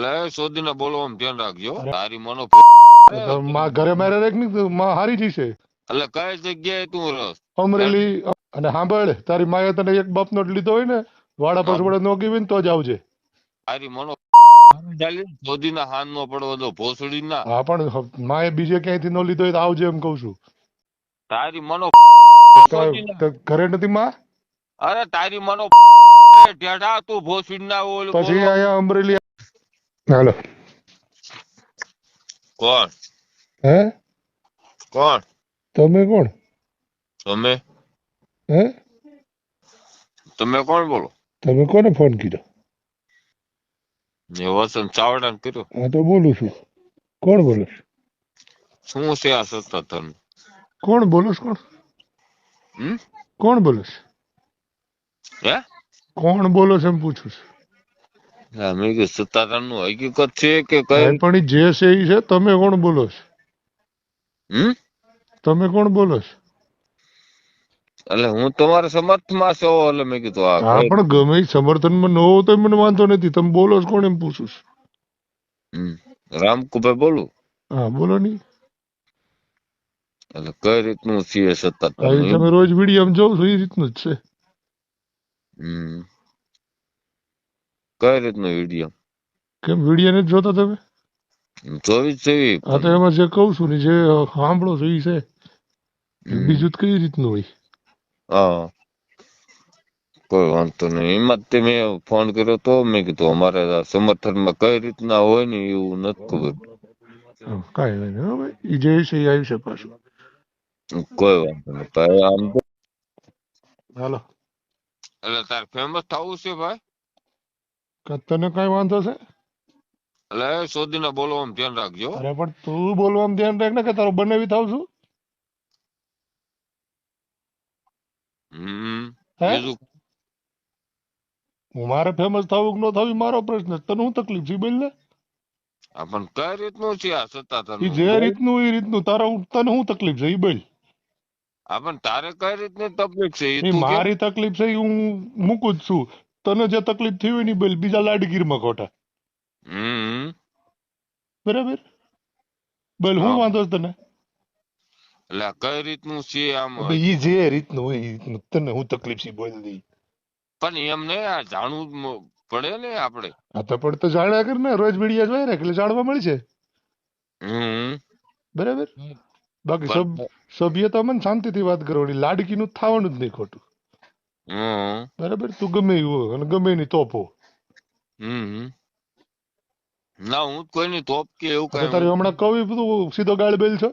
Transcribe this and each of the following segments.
એટલે શોધીને બોલવામાં ધ્યાન રાખજો. તારી મનો માં ઘરે મારે રેકની માં હારી જશે. એટલે કઈ જગ્યાએ તું રસ? અમરેલી અને સાંભળ તારી માએ તને એક બાપનો જ લીધો હોય ને વાડા પર વડે નો ગીવીન તો જ આવજે. તારી મનો શોધીને હાન નો પડવો તો ભોસડી ના હા પણ માએ બીજે ક્યાંયથી નો લીધો હોય તો આવજે એમ કઉ છું. તારી મનો ઘરે નથી માં? અરે તારી મનો ઢેઢા તું ભોસડી ના ઓલું પછી અહીંયા અમરેલી હાલો કોણ હે કોણ તમે કોણ તમે હે તમે કોણ બોલો તમે કોને ફોન કર્યો મેં વસંત ચાવડા કર્યો હા તો બોલું છું કોણ બોલો? શું છે આ સત્તાધર કોણ બોલો કોણ હમ કોણ બોલો? હે કોણ બોલો છો એમ પૂછું છું હા, મેં કીધું સત્તાધરનું હકીકત છે કે કઈ? પણ જે છે એ છે તમે કોણ બોલો છો? હમ? તમે કોણ બોલો છો? એટલે હું તમારા સમર્થમાં છો એટલે મેં કીધું આ હા પણ ગમે સમર્થન સમર્થનમાં ન હોય તો મને વાંધો નથી. તમે બોલો છો કોણ એમ પૂછું છું? હમ. રામકુભાઈ બોલું? હા બોલો ની. એટલે કઈ રીતનું છે સત્તા તમે રોજ વીડિયો જોઉં છો એ રીતનું જ છે. હમ. કઈ રીતનું વીડિયો? કેમ વીડિયો નથી જોતા તમે? જોવી જ જોવી હા તો એમાં જે કહું છું ને જે સાંભળો છો ઈ છે. બીજું તો કઈ રીતનું હોય? હા. કોઈ વાંધો નહીં. એમાં તે મેં ફોન કર્યો તો મેં કીધું અમારે સમર્થનમાં કઈ રીતના હોય ને એવું નથી ખબર. કાંઈ નહીં હો ભાઈ ઈ જે છે એ આવશે પાછું. કોઈ વાંધો નહીં ભાઈ આમ તો હાલો. એટલે તારે ફેમસ થવું છે ભાઈ? તને કઈ વાંધો છે? એટલે ના બોલવામાં ધ્યાન રાખજો. અરે પણ તું બોલવામાં ધ્યાન રાખ ને કે તારું બનાવી થાવ છું? હે? હું મારે ફેમસ થવું કે ન થવું મારો પ્રશ્ન તને હું તકલીફ છે બોલ ને? પણ કઈ રીતનું છે આ સત્તા ઈ જે રીતનું એ રીતનું. તારા હું- તને હું તકલીફ છે એ બોલ. આ પણ તારે કઈ રીતની તકલીફ છે? મારી તકલીફ છે હું મૂકું જ છું. તને જે તકલીફ થઈ હોય ને બોલ બીજા લાડગીરમાં ખોટા. બરાબર? બોલ હું વાંધો તને? એટલે કઈ રીતનું છે આમ? એ જે રીતનું હોય એ રીતનું તને હું તકલીફ છે બોલ દે. પણ એમ નહીં આ જાણવું પડે ને આપણે. આ તો પણ તો જાણ્યા કર ને રોજ મીડિયા જોઈએ ને એટલે જાણવા મળશે બરાબર? બાકી સભ્ય તો સભ્યતામાં ને શાંતિથી વાત કરવાની લાડકીનું થવાનું જ નહીં ખોટું. બરાબર? તું ગમે એવું અને ગમે એની તોપ હો હમ. ના હું કોઈની તોપ કે એવું કઈ તારે હમણાં કવિ બધું સીધો ગાળ બેલ છે?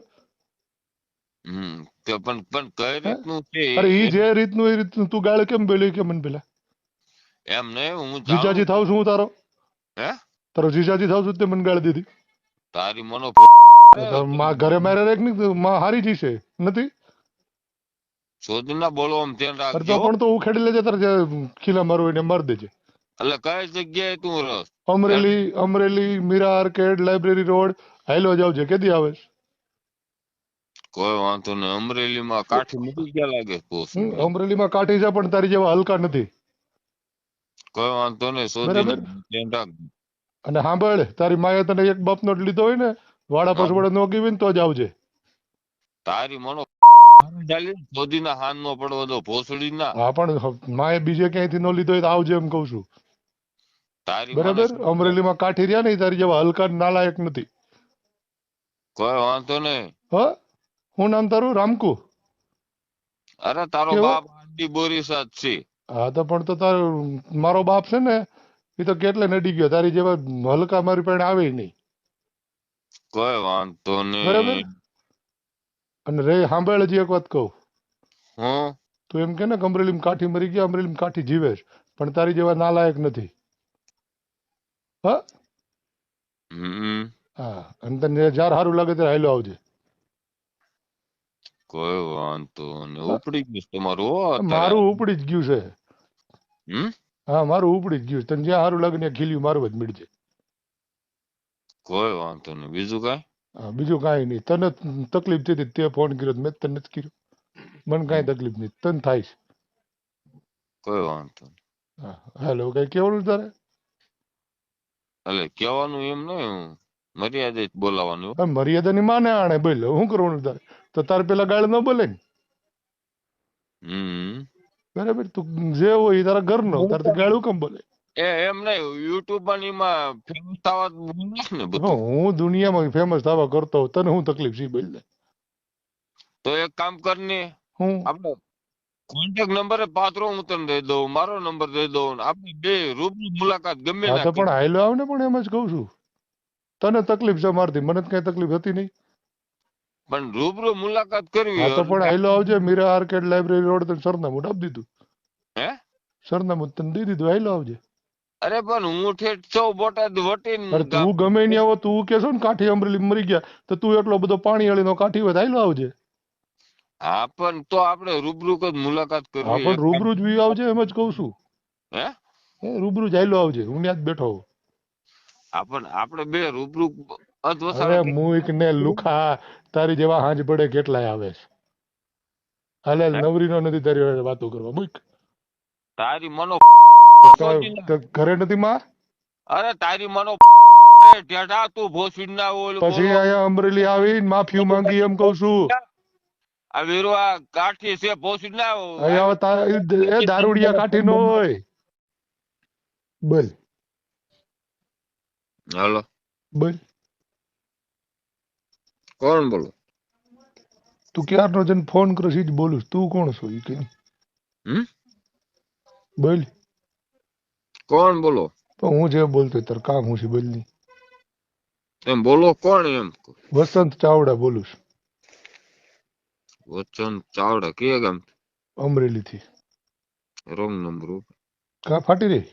હમ. તે પણ પણ કઈ રીતનું છે અરે ઈ જે રીતનું એ રીતનું તું ગાળ કેમ બોલ્યો કે મને પેલા? એમ ને હું જીજાજી થાવ છું હું તારો. હે? તારો જીજાજી થાવ છું તે મને ગાળ દીધી. તારી મનો માં ઘરે મારે રેકની માં હારી જશે નથી? શોધના બોલવામાં ધ્યાન અરે તો રાખજો પણ તો ઉખેડી લેજે તારે ખીલા મારવું એને મારી દેજે. એટલે કઈ જગ્યાએ તું રસ? Amreli Amreli Meera arcade library road high low જાવ છે કેદી આવે? કોઈ વાંધો નહીં. અમરેલીમાં કાઠી મૂકી ગયા લાગે અમરેલીમાં કાઠી છે પણ તારી જેવા હલકા નથી. કોઈ વાંધો નહીં ધ્યાન રાખજો. અને સાંભળ તારી માએ તને એક બાપનો નો લીધો હોય ને વાડા હા. નોકી નો ને તો જ આવજે. તારી મનો ચાલી. ના હાન નો પડવો તો ભોસડી ના હા પણ માએ બીજે ક્યાંયથી નો લીધો તો આવજે એમ કઉ છું. બરાબર? અમરેલીમાં કાઠી રહ્યા ને તારી જેવા હલકા નાલાયક નથી. કોઈ વાંધો નહીં. હ? હું નામ તારું? રામકુ. અરે તારો? બાપ આંટી બોરી સાથ છે. હા તો પણ તો તારો મારો બાપ છે ને એ તો કેટલે નડી ગયો. તારી જેવા હલકા મારી પાસે આવે નહીં. કોઈ વાંધો બરાબર. અને રે સાંભળ હજી એક વાત કહું. હા. તું એમ કે ને અમરેલીમાં કાઠી મરી ગયા અમરેલીમાં કાઠી જીવે છે પણ તારી જેવા નાલાયક નથી. હા? હા અને તને જ્યારે સારું લાગે ત્યારે હાલો આવજે. કોઈ વાંધો નહીં. ઉપડી ગયું તમારું મારું ઉપડી જ ગયું છે. હમ? હા મારું ઉપડી જ ગયું છે. તને જ્યાં સારું લાગે ત્યાં ખીલ્યું મારું જ મળજે. કોઈ વાંધો નહીં. બીજું કાંઈ? બીજું કાંઈ નહીં. તને તકલીફ થઈ તે ફોન કર્યો મેં તને નથી કર્યો. મને કાંઈ તકલીફ નહીં. તને થાય છે. કોઈ વાંધો હેલો કઈ કેવું તારે? એટલે કહેવાનું એમ નહીં મર્યાદિત બોલાવાનું. મર્યાદા ની માને આણે બોલ શું કરવાનું તારે? તો તારે પેલા ગાળ ન બોલે ને? હમ. બરાબર તું જે હોય તારા તારા ઘરનો તારે ગાળ કેમ બોલે? એ એમ નહીં યુટ્યુબમાં ને એમાં ફેમસ થવા ને બધું. હું દુનિયામાં ફેમસ થવા કરતો હોઉં, તને હું તકલીફ છે બોલ તો એક કામ કર ને હું? આપણો કોન્ટેક્ટ નંબર પાત્રો હું તને દઈ દઉં મારો નંબર દઈ દઉં આપણે બે રૂબરૂ મુલાકાત ગમે ના તો પણ હાઈલો આવ ને પણ એમ જ કહું છું. તને તકલીફ છે મારથી મને કઈ તકલીફ હતી નહીં. પણ રૂબરૂ મુલાકાત કરવી તો પણ હાઈલો આવજે મીરા આર્કેડ લાઇબ્રેરી રોડ તને સરનામું આપી દીધું. હે? સરનામું તને દઈ દીધું હાઈલો આવજે. અરે પણ હું ઠેઠ છો બોટાદ વટીન અરે તું ગમે નહીં આવો તું કેશો ને કાઠી અમરેલી મરી ગયા તો તું એટલો બધો પાણી વાળીનો કાઠી હોય આવજે. હા પણ તો આપણે રૂબરૂ જ મુલાકાત હા કરવી પણ રૂબરૂ જ વી આવજે એમ જ કહું છું. હે? એ રૂબરૂ જાયલો આવજે હું ત્યાં જ બેઠો હોઉં. હા પણ આપણે બે રૂબરૂ અરે મુઈક ને લુખા તારી જેવા હાંજ પડે કેટલાય આવે છે. હાલે નવરીનો નથી તારી વાતો કરવા મુઈક તારી મનો ઘરે નથી માં? અરે તારી મનો ઢેઢા તું ભોસડી ના ઓલ પછી અહીંયા અમરેલી આવીને માફી માંગી એમ કઉ છું. આ વીરો આ કાઠી છે ભોસડી ના અહીંયા એ દારૂડિયા કાઠી નો હોય. બોલ. હાલો. બોલ. કોણ બોલો? તું ક્યારનો જન ફોન કરો જ બોલું તું કોણ છો ઈ કે હમ? બોલ. કોણ બોલો? તો હું જે બોલતો તાર કામ હું છે બદલી. એમ બોલો કોણ એમ? વસંત ચાવડા બોલું છું. વસંત ચાવડા કે ગામ? અમરેલી થી રોંગ નંબર કા ફાટી રહી?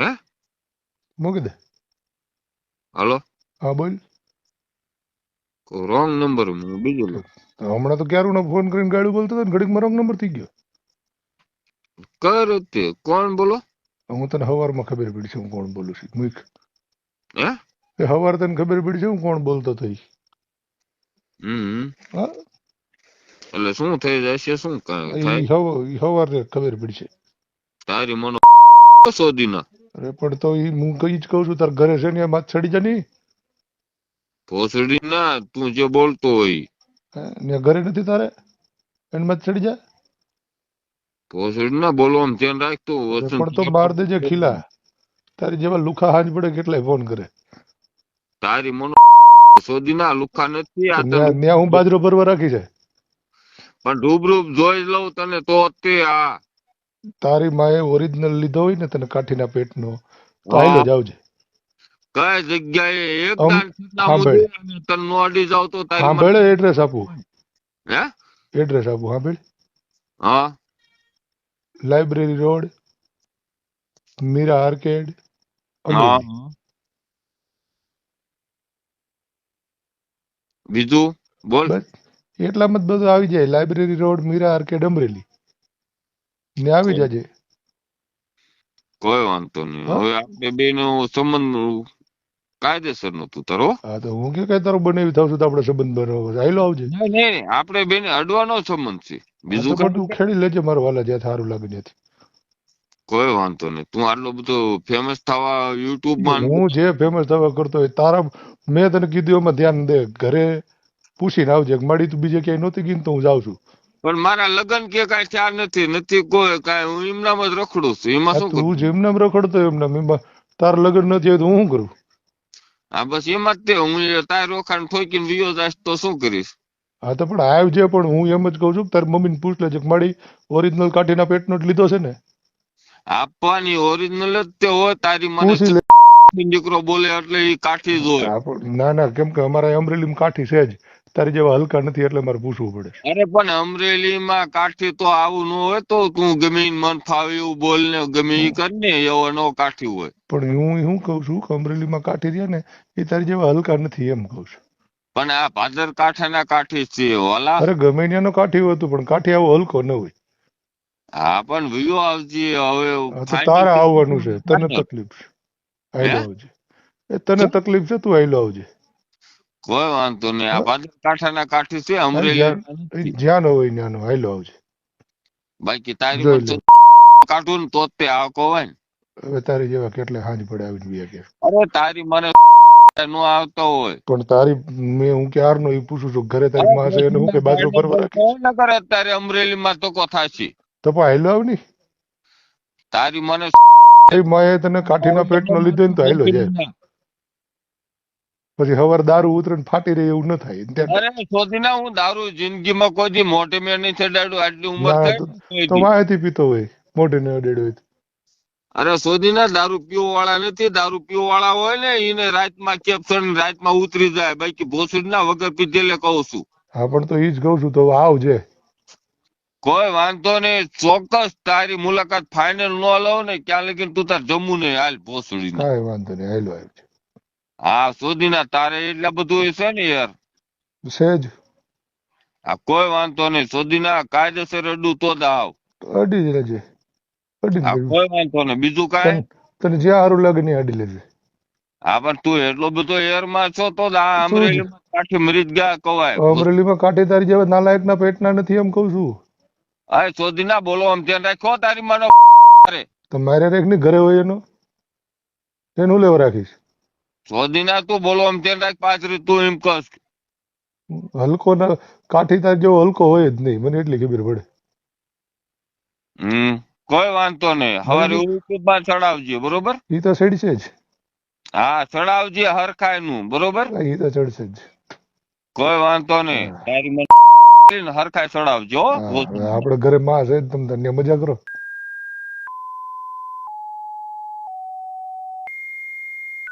હે? મૂકી દે. હાલો? હા બોલ. રોંગ નંબર હું બીજું હમણાં તો હમણાં તો ક્યારું ફોન કરીને ગાડી બોલતો હતો ઘડીકમાં રોંગ નંબર થઈ ગયો. કર તે કોણ બોલો? હું તને હવારમાં ખબર પડી છે હું કોણ બોલું છું? મુઈક હે? હવાર તને ખબર પડી છે હું કોણ બોલતો થઈ હમ. હા? એટલે શું થઈ જશે શું થાય? હવાર ખબર પડી છે. તારી મનો સોધી ના અરે પણ તો ઈ હું કઈ જ કહું છું તાર ઘરે છે ને માથ ચડી જા નહીં ભોસડી ના તું જે બોલતો હોય. ને ઘરે નથી તારે? એને માથ ચડી જા? ભોસડી ના ધ્યાન રાખતો વચન પણ તો માર દેજે ખીલા. તારી જેવા લુખા હાંજ પડે કેટલાય ફોન કરે? તારી મનો ના લુખા નથી આ ન્યા હું બાજરો ભરવા રાખી છે પણ રૂબરૂ જોઈ લઉં તને તો તે આ. તારી માએ ઓરિજિનલ લીધો હોય ને તને કાઠીના પેટનો તો હાઈલો જ આવજે. કઈ જગ્યાએ એક દાન સાંભળ. મુદ્દે તને નો અડી જાવ તો તારી સાંભળે એડ્રેસ આપું. હે? એડ્રેસ આપું સાંભળ હા. લાઇબ્રેરી રોડ મીરા આર્કેડ બીજું બોલ. બસ એટલામાં જ બધું આવી જાય. Library road Meera arcade Amreli ને આવી જાજે. કોઈ વાંધો નહીં. હવે આપણે બે નો સંબંધ કાયદેસર નતું તારો. હા તો હું કે કઈ તારો બનાવી થાવ છું તો આપણે સંબંધ બનાવો છે આવજે. નહીં નહીં આપણે બે અડવાનો સંબંધ છે. બીજું તું ખેડી લેજે મારા વાલા જ્યાં સારું લાગે ત્યાંથી કોઈ વાંધો નહીં. તું આટલો બધો ફેમસ થવા યુટ્યુબમાં હું જે ફેમસ થવા કરતો હોય તારા મેં તને કીધું એમાં ધ્યાન દે. ઘરે પૂછીને આવજે. મળી તું બીજે ક્યાંય નહોતી ગઈ તો હું જાઉં છું. પણ મારા લગ્ન કે કાંઈ ચાર નથી. નથી કોઈ. કાંઈ હું એમનામ જ રખડું છું. એમાં શું તું કરું? જેમને રખડતો એમનામ. એમાં તારા લગ્ન નથી હોય તો હું કરું? હા બસ એમાં જ તે. હું તારે તાર રોખાણ ઠોકીને વિયો જાય તો શું કરીશ? હા તો પણ આવજે પણ હું એમ જ કહું છું કે તારી મમ્મીને પૂછ લેજે કે માડી ઓરિજિનલ કાઠીના પેટનો જ લીધો છે ને. આપવાની ઓરિજિનલ જ તે હોય તારી મને દીકરો બોલે એટલે એ કાઠી જ હોય. ના ના કેમ કે અમારા અમરેલીમાં કાઠી છે જ. તારી જેવા હલકા નથી એટલે મારે પૂછવું પડે. અરે પણ અમરેલીમાં કાઠી તો આવું ન હોય તો તું ગમે મન ફાવે એવું બોલ ને ગમે એ કર ને એવો નો કાઠી હોય. પણ હું હું કહું છું કે અમરેલીમાં કાઠી રહ્યા ને એ તારી જેવા હલકા નથી એમ કહું છું. પણ આ ભાદર કાંઠાના કાઠી છે ઓલા? અરે ગમે ત્યાંનો કાઠી હતું પણ કાઠી આવો હલકો ન હોય. હા પણ વિયો આવજે હવે તારે આવવાનું છે તને તકલીફ છે. હાઈલો આવજે. એ તને તકલીફ છે તું હાઈલો આવજે. કોઈ વાંધો નહીં. આ. ભાદર કાંઠાના કાઠી છે અમરેલી જ્યાં હોય ત્યાંનો હાઈલો આવજે. બાકી તારી કાઢું તો તે આ કોવાય હવે તારી જેવા કેટલે હાજ પડે આવીને બે કે? અરે તારી મને નો આવતો હોય. પણ તારી મેં હું ક્યારનો એ પૂછું છું? ઘરે તારી માં છે એને હું કે બાજુ પરવા રાખી કોણ કરે અત્યારે અમરેલી માં તો થાશી તો પણ હાલ્યો આવની તારી મને તારી માએ તને કાઠીના પેટનો લીધો ને તો હાલ્યો જાય. પછી હવાર દારૂ ઉતરે ફાટી રહે એવું ન થાય. અરે શોધી ના હું દારૂ જિંદગીમાં કોઈ દી મોઢે મેં નહીં ચડાડ્યું. આટલી ઉંમર તો- ને. માહિતી પીતો હોય. મોટી ને અડેડ હોય. અરે શોધી ના દારૂ પીવો વાળા નથી દારૂ પીવો વાળા હોય ને એને રાતમાં કેપ્સન રાતમાં ઉતરી જાય. બાકી ભોસડી ના વગર પીધેલે કહું છું. હા પણ તો ઈ જ કહું છું તો આવજે કોઈ વાંધો નહીં ચોક્કસ તારી મુલાકાત ફાઇનલ નો લઉં ને ક્યાં લગી તું તાર જમવું નહીં હાલ ભોસડી કાંઈ વાંધો નહીં હાલ આવજે હા શોધી ના તારે એટલા બધું છે ને યાર. સેજ આ કોઈ વાંધો નહીં શોધી ના કાયદેસર અડું તો જ આવ. અડી જ આ કોઈ વાંધો નહીં. બીજું કાંઈ? તને જ્યાં સારું લાગે ને અડી લેજે. હા પણ તું એટલો બધો એરમાં છો તો આ અમરેલીમાં કાઠી મરી જ ગયા કવાય. અમરેલીમાં કાંઠે તારી જેવા નાલાયક ના પેટના નથી એમ કહું છું. હા શોધી ના બોલો આમ ધ્યાન રાખો તારી માનો તો મારે રેકની ઘરે હોય એનો? એને હું લેવા રાખીશ? શોધી ના તું બોલો આમ ધ્યાન રાખ પાછળ તું એમ કસ હલકો ના કાઠી તાર જેવો હલકો હોય જ નહીં મને એટલી ખબર પડે. હમ. કોઈ વાંધો નહીં. હવારે બરાબર. યુટ્યુબમાં ચડાવજે બરોબર? ઈ તો ચડશે જ. હા ચડાવજે હરખાયનું બરોબર ઈ તો ચડશે જ. કોઈ વાંધો નહીં. તારી મને હરખાય ચડાવજો આપડે આપણે ઘરે માં છે તમે મજા કરો.